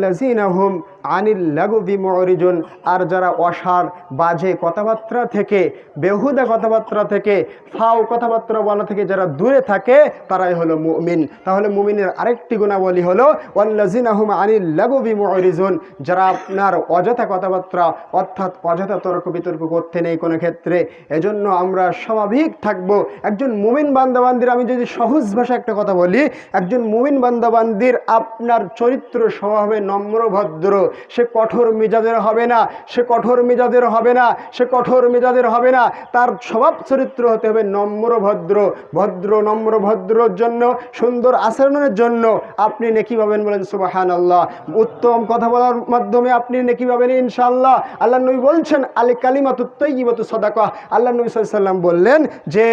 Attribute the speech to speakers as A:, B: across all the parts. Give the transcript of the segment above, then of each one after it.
A: ওয়াল্লাজিনা হুম আনিল লাগুবি মরিজুন আর যারা অসার, বাজে কথাবার্তা থেকে, বেহুদা কথাবার্তা থেকে ফাও কথাবার্তা বলা থেকে যারা দূরে থাকে, তারাই হলো মুমিন। তাহলে মুমিনের আরেকটি গুণাবলী হলো ওয়াল্লাজিনা আহম আনিল লাগুবি মরিজুন যারা আপনার অযথা কথাবার্তা, অর্থাৎ অযথা তর্ক বিতর্ক করতে নেই কোনো ক্ষেত্রে, এজন্য আমরা স্বাভাবিক থাকব। একজন মুমিন বান্দাবান্দির আমি যদি সহজ ভাষা একটা কথা বলি, একজন মুমিন বান্দাবান্দির আপনার চরিত্র স্বভাবে নম্র, ভদ্র সে কঠোর মেজাজের হবে না, সে কঠোর মেজাজের হবে না, সে কঠোর মেজাজের হবে না। তার স্বভাব চরিত্র হতে হবে নম্র ভদ্র ভদ্র নম্র ভদ্রর জন্য, সুন্দর আচরণের জন্য। আপনি নেকি পাবেন বলেন সুবাহান আল্লাহ উত্তম কথা বলার মাধ্যমে আপনি নেকি পাবেন ইনশাল্লাহ আল্লাহ নবী বলছেন আলী কালিমাতুত্তইবতু সদাকা আল্লাহ নবী সাল্লাম বললেন যে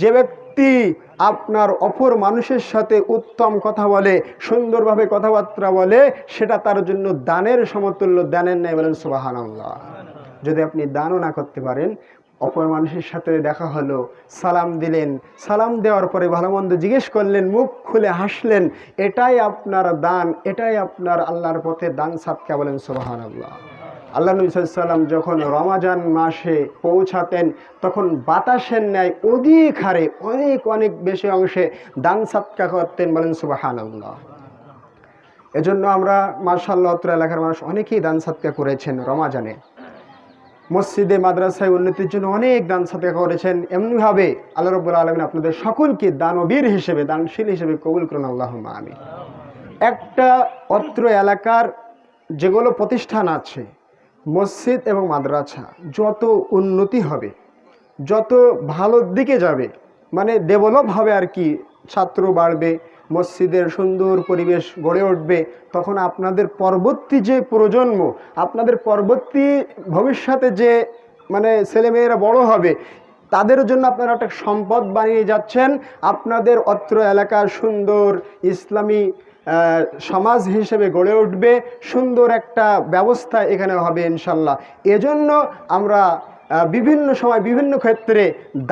A: যে ব্যক্তি আপনার অপর মানুষের সাথে উত্তম কথা বলে, সুন্দরভাবে কথাবার্তা বলে, সেটা তার জন্য দানের সমতুল্য, দানের নেই বলেন সুবাহান যদি আপনি দানও না করতে পারেন, অপর মানুষের সাথে দেখা হলো, সালাম দিলেন, সালাম দেওয়ার পরে ভালো মন্দ জিজ্ঞেস করলেন, মুখ খুলে হাসলেন, এটাই আপনার দান, এটাই আপনার আল্লাহর পথে দান সাতকা বলেন সোবাহান আল্লাহ আল্লাহ নবী সাল্লাম যখন রমাজান মাসে পৌঁছাতেন, তখন বাতাসের ন্যায় অধিক হারে অনেক অনেক বেশি অংশে দান সাতকা করতেন বলেন সুবাহান এজন্য আমরা মার্শাল্লাহ এলাকার মানুষ অনেকেই দান সাতকা করেছেন রমাজানে। মসজিদে, মাদ্রাসায় উন্নতির জন্য অনেক দান সাথে করেছেন। এমনিভাবে আল্লাহ রব্বুল আলমিন আপনাদের সকলকে দানবীর হিসেবে, দানশীল হিসেবে কবুল করুন আল্লাহ আমি একটা অত্র এলাকার যেগুলো প্রতিষ্ঠান আছে মসজিদ এবং মাদ্রাসা যত উন্নতি হবে, যত ভালোর দিকে যাবে মানে ডেভেলপ হবে আর কি, ছাত্র বাড়বে, মসজিদের সুন্দর পরিবেশ গড়ে উঠবে, তখন আপনাদের পরবর্তী যে প্রজন্ম, আপনাদের পরবর্তী ভবিষ্যতে যে মানে ছেলেমেয়েরা বড় হবে তাদের জন্য আপনারা একটা সম্পদ বানিয়ে যাচ্ছেন। আপনাদের অত্র এলাকার সুন্দর ইসলামী সমাজ হিসেবে গড়ে উঠবে। সুন্দর একটা ব্যবস্থা এখানে হবে ইনশাল্লাহ। এজন্য আমরা বিভিন্ন সময় বিভিন্ন ক্ষেত্রে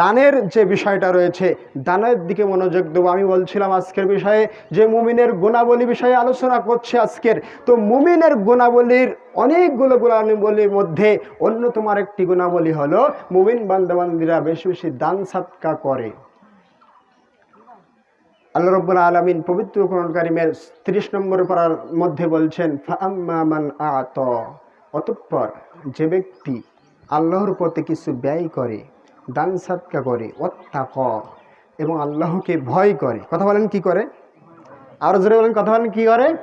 A: দানের যে বিষয়টা রয়েছে, দানের দিকে মনোযোগ দেবো। আমি বলছিলাম আজকের বিষয়ে যে মুমিনের গুণাবলী বিষয়ে আলোচনা করছে আজকের। তো মুমিনের গুণাবলীর অনেকগুলো গুণাবলীর মধ্যে অন্যতম একটি গুণাবলী হলো মুমিন বান্দাবান্দিরা বেশি বেশি দান সাতকা করে। আল্লাহ রব্বুল আলমিন পবিত্র কোরআন কারিমের তিরিশ নম্বর পাড়ার মধ্যে বলছেন আত। অতঃপর যে ব্যক্তি আল্লাহর পথে কিছু ব্যয় করে, দান সাতকা করে অত্যাক এবং আল্লাহকে ভয় করে। কথা বলেন কি করে? আরও জোরে বলেন, কথা বলেন কি করে?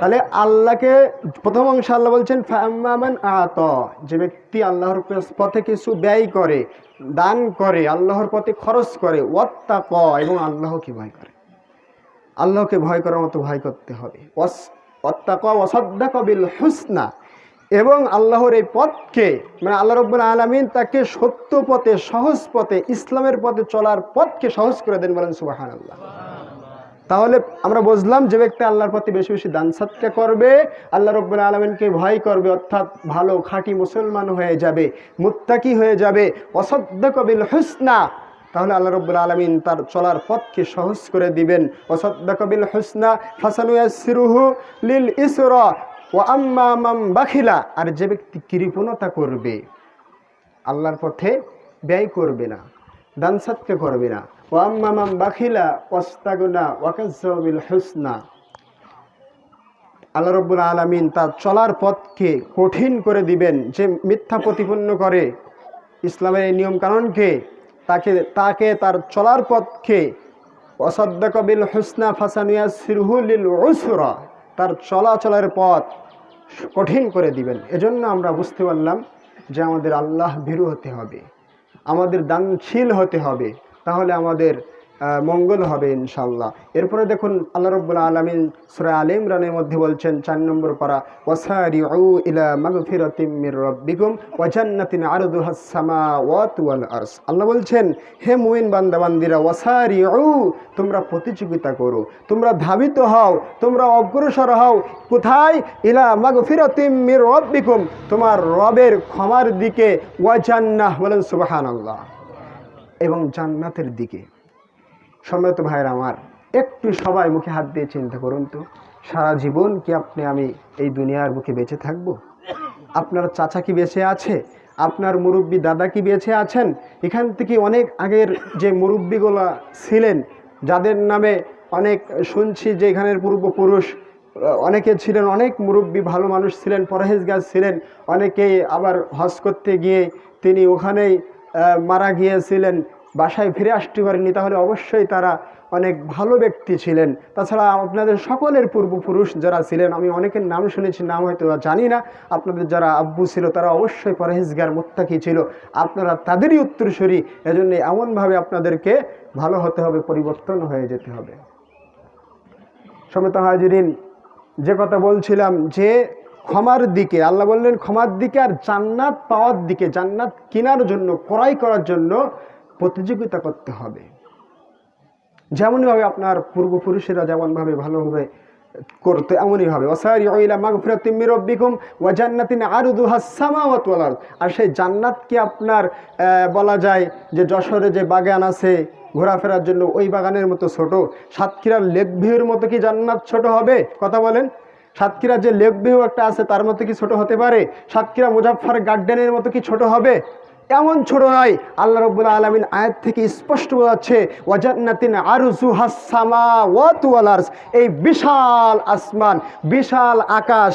A: তাহলে আল্লাহকে প্রথম অংশ আল্লাহ বলছেন ফাম্মান আত যে ব্যক্তি আল্লাহর পথে কিছু ব্যয় করে, দান করে, আল্লাহর পথে খরচ করে ওয়াত্তাক এবং আল্লাহকে ভয় করে। আল্লাহকে ভয় করার মতো ভয় করতে হবে। বিল হুসনা এবং আল্লাহর এই পথকে মানে আল্লাহ রব্বুল আলমিন তাকে সত্য পথে, সহজ পথে, ইসলামের পথে চলার পথকে সহজ করে দেন বলেন সুবাহান আল্লাহ তাহলে আমরা বুঝলাম যে ব্যক্তি আল্লাহর প্রতি বেশি বেশি দান সৎকা করবে, আল্লাহ রব্বুল আলমিনকে ভয় করবে, অর্থাৎ ভালো খাঁটি মুসলমান হয়ে যাবে, মুত্তাকি হয়ে যাবে অসদ্য কবিল হুসনা, তাহলে আল্লাহ রব্বুল আলমিন তার চলার পথকে সহজ করে দিবেন। অসদ্য কবিল হুসনা ফাসানুয়াসিরুহু লিল ইসরা ও আম্মা মাম বাখিলা, আর যে ব্যক্তি কৃপণতা করবে, আল্লাহর পথে ব্যয় করবে না, দান সৎকা করবে না। ও আম্মা মাম বাখিলা, ওয়াস্তাগুনা ওয়াকাজ্জাবিল হুসনা। আল্লাহ রব্বুল আলমিন তার চলার পথকে কঠিন করে দিবেন, যে মিথ্যা প্রতিপন্ন করে ইসলামের এই নিয়ম কানুনকে তাকে তাকে তার চলার পথকে অসদ্দকবিল হুসনা ফাসানিয়া সিরহুলিল উসরা, তার চলাচলের পথ কঠিন করে দিবেন। এজন্য আমরা বুঝতে পারলাম যে আমাদের আল্লাহ ভীরু হতে হবে, আমাদের দানশীল হতে হবে। তাহলে আমাদের মঙ্গল হবে ইনশাল্লাহ এরপরে দেখুন আল্লাহ রব্বুল আলমিন সুরা আল ইমরানের মধ্যে বলছেন, চার নম্বর পারা ওয়াসারি উ ইলা মাগফিরাতিম মির রব্বিকুম ওয়া জান্নাতিন আরদুহাস সামাওয়াতু ওয়াল আল্লাহ বলছেন, হে মুমিন বান্দাবান্দিরা ওয়াসারি উ তোমরা প্রতিযোগিতা করো, তোমরা ধাবিত হও, তোমরা অগ্রসর হও, কোথায়? ইলা মাগফিরাতিম মির রব্বিকুম, তোমার রবের ক্ষমার দিকে, ওয়া জান্নাহ বলেন সুবহানাল্লাহ এবং জান্নাতের দিকে। সম্মানিত ভাইয়ের আমার, একটু সবাই মুখে হাত দিয়ে চিন্তা করুন তো। সারা জীবন কি আপনি আমি এই দুনিয়ার বুকে বেঁচে থাকব? আপনার চাচা কি বেঁচে আছে? আপনার মুরব্বী দাদা কি বেঁচে আছেন? এখান থেকে অনেক আগের যে মুরব্বীগুলা ছিলেন, যাদের নামে অনেক শুনছি যে এখানের পূর্বপুরুষ, অনেকে ছিলেন, অনেক মুরব্বী ভালো মানুষ ছিলেন, পরহেজগার ছিলেন, অনেকেই আবার হজ করতে গিয়ে তিনি ওখানেই মারা গিয়েছিলেন। বাসায় ফিরে আসতে পারেননি, তাহলে অবশ্যই তারা অনেক ভালো ব্যক্তি ছিলেন। তাছাড়া আপনাদের সকলের পূর্বপুরুষ যারা ছিলেন, আমি অনেকের নাম শুনেছি, নাম হয়তো জানি না, আপনাদের যারা আব্বু ছিল, তারা অবশ্যই পরহেজগার, মোত্তাকি ছিল। আপনারা তাদেরই উত্তরসূরি এজন্য এমনভাবে আপনাদেরকে ভালো হতে হবে, পরিবর্তন হয়ে যেতে হবে। সমেত হাজিরিন, যে কথা বলছিলাম যে ক্ষমার দিকে, আল্লাহ বললেন, ক্ষমার দিকে আর জান্নাত পাওয়ার দিকে, জান্নাত কেনার জন্য, ক্রয় করার জন্য প্রতিযোগিতা করতে হবে। যেমনইভাবে আপনার পূর্বপুরুষেরা যেমনভাবে ভালোভাবে করতে, এমনইভাবে। ওসারি আর সেই জান্নাতকে আপনার বলা যায় যে যশোরে যে বাগান আছে ঘোরাফেরার জন্য ওই বাগানের মতো ছোট। সাতক্ষীরার লেক ভিউর মতো কি জান্নাত ছোট হবে? কথা বলেন। সাতক্ষীরার যে লেক ভিউ একটা আছে তার মতো কি ছোট হতে পারে? সাতক্ষীরা মুজাফফর গার্ডেনের মতো কি ছোট হবে? এমন ছোট নয়। আল্লাহ রব্বুল আলমিন আয়াত থেকে স্পষ্ট বোঝাচ্ছে ওয়াজান্নাতিন আরজু হাসামা ওয়াতুয়ালার্স এই বিশাল আসমান, বিশাল আকাশ,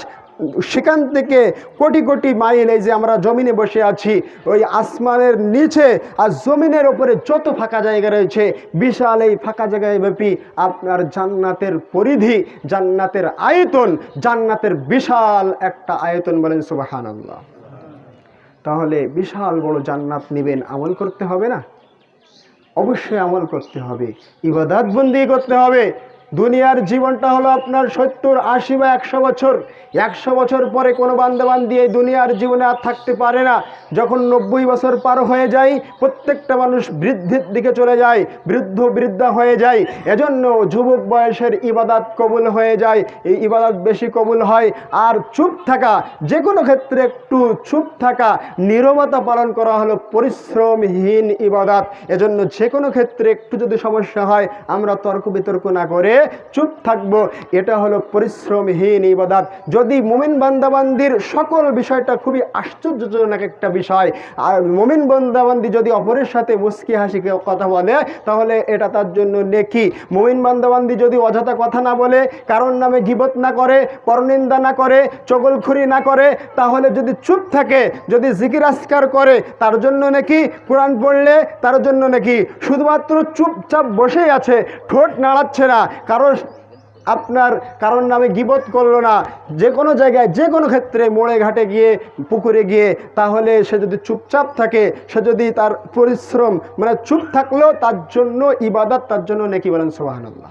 A: সেখান থেকে কোটি কোটি মাইল এই যে আমরা জমিনে বসে আছি, ওই আসমানের নিচে আর জমিনের ওপরে যত ফাঁকা জায়গা রয়েছে, বিশাল এই ফাঁকা জায়গায় ব্যাপী আপনার জান্নাতের পরিধি, জান্নাতের আয়তন, জান্নাতের বিশাল একটা আয়তন বলেন সুবাহান আল্লাহ তাহলে বিশাল বড় জান্নাত নেবেন। আমল করতে হবে না? অবশ্যই আমল করতে হবে। ইবাদাত বন্দি করতে হবে। দুনিয়ার জীবনটা হলো আপনার সত্তর, আশি বা একশো বছর। একশো বছর পরে কোনো বান্দাবান্দি এই দুনিয়ার জীবনে আর থাকতে পারে না। যখন নব্বই বছর পার হয়ে যায়, প্রত্যেকটা মানুষ বৃদ্ধির দিকে চলে যায়, বৃদ্ধ, বৃদ্ধা হয়ে যায়। এজন্য যুবক বয়সের ইবাদাত কবুল হয়ে যায়। এই ইবাদাত বেশি কবুল হয়। আর চুপ থাকা, যে কোনো ক্ষেত্রে একটু চুপ থাকা, নীরবতা পালন করা হলো পরিশ্রমহীন ইবাদাত। এজন্য যে কোনো ক্ষেত্রে একটু যদি সমস্যা হয়, আমরা তর্ক বিতর্ক না করে চুপ থাকব। এটা হলো পরিশ্রমহীন ইবাদাত। যদি মুমিন বান্দাবান্দির সকল বিষয়টা খুবই আশ্চর্যজনক একটা বিষয়, আর মুমিন বান্দাবান্দি যদি অপরের সাথে মুস্কি হাসি কথা বলে, তাহলে এটা তার জন্য নেকি। মুমিন বান্দাবান্দি যদি অযথা কথা না বলে, কারোর নামে গিবত না করে, পরনিন্দা না করে, চগলখুরি না করে, তাহলে যদি চুপ থাকে, যদি জিকির আসকার করে, তার জন্য নাকি? কোরআন পড়লে তার জন্য নাকি? শুধুমাত্র চুপচাপ বসেই আছে, ঠোঁট নাড়াচ্ছে না। কারোর আপনার কারণ নামে গিবত করল না। যে কোনো জায়গায় যে কোনো ক্ষেত্রে মোড়ে ঘাটে গিয়ে, পুকুরে গিয়ে, তাহলে সে যদি চুপচাপ থাকে, সে যদি তার পরিশ্রম মানে চুপ থাকলেও তার জন্য ইবাদত, তার জন্য নেকি বলেন সোহানন্দ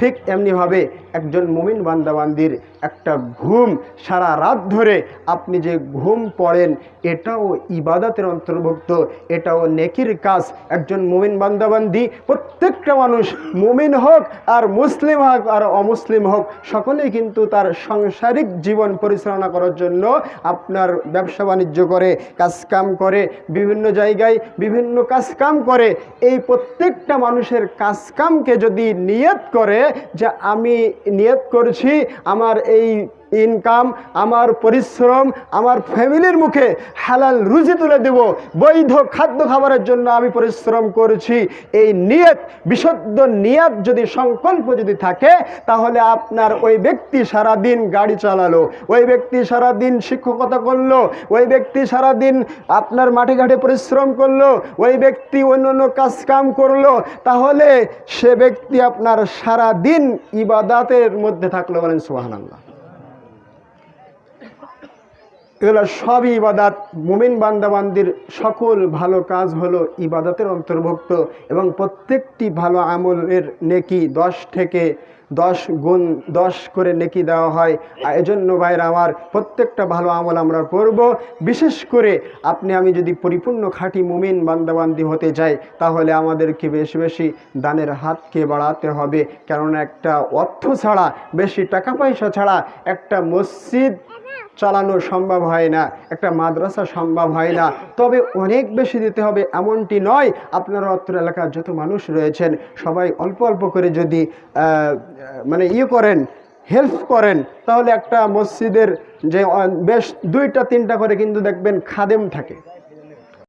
A: ঠিক এমনিভাবে একজন মুমিন বান্দাবান্দির একটা ঘুম সারা রাত ধরে আপনি যে ঘুম পড়েন, এটাও ইবাদতের অন্তর্ভুক্ত, এটাও নেকির কাজ। একজন মুমিন বান্দাবান্দি, প্রত্যেকটা মানুষ মুমিন হোক আর মুসলিম হোক আর অমুসলিম হোক, সকলেই কিন্তু তার সাংসারিক জীবন পরিচালনা করার জন্য আপনার ব্যবসা বাণিজ্য করে, কাজকাম করে, বিভিন্ন জায়গায় বিভিন্ন কাজকাম করে। এই প্রত্যেকটা মানুষের কাজকামকে যদি নিয়ত করে যে আমি নিয়ত করছি, আমার এই ইনকাম, আমার পরিশ্রম, আমার ফ্যামিলির মুখে হালাল রুজি তুলে দেব। বৈধ খাদ্য খাবারের জন্য আমি পরিশ্রম করছি। এই নিয়ত, বিশুদ্ধ নিয়ত যদি সংকল্প যদি থাকে, তাহলে আপনার ওই ব্যক্তি সারাদিন গাড়ি চালালো, ওই ব্যক্তি সারাদিন শিক্ষকতা করল, ওই ব্যক্তি সারাদিন আপনার মাঠে ঘাটে পরিশ্রম করল, ওই ব্যক্তি অন্য অন্য কাজ কাম করল, তাহলে সে ব্যক্তি আপনার সারাদিন ইবাদাতের মধ্যে থাকল বলেন সুবাহান আল্লাহ এগুলো সবই ইবাদাত। মুমিন বান্দাবান্দির সকল ভালো কাজ হলো ইবাদাতের অন্তর্ভুক্ত এবং প্রত্যেকটি ভালো আমলের নেকি দশ থেকে দশ গুণ দশ করে নেকি দেওয়া হয়। আর এজন্য ভাইরা আমার, প্রত্যেকটা ভালো আমল আমরা করব। বিশেষ করে আপনি, আমি যদি পরিপূর্ণ খাঁটি মুমিন বান্দাবান্দি হতে চাই, তাহলে আমাদেরকে বেশি বেশি দানের হাতকে বাড়াতে হবে। কেননা একটা অর্থ ছাড়া, বেশি টাকা পয়সা ছাড়া একটা মসজিদ চালানো সম্ভব হয় না, একটা মাদ্রাসা সম্ভব হয় না। তবে অনেক বেশি দিতে হবে এমনটি নয়, আপনারা অত্র এলাকার যত মানুষ রয়েছেন, সবাই অল্প অল্প করে যদি মানে ইয়ে করেন হেল্প করেন, তাহলে একটা মসজিদের যে বেশ দুইটা তিনটা করে কিন্তু দেখবেন খাদেম থাকে।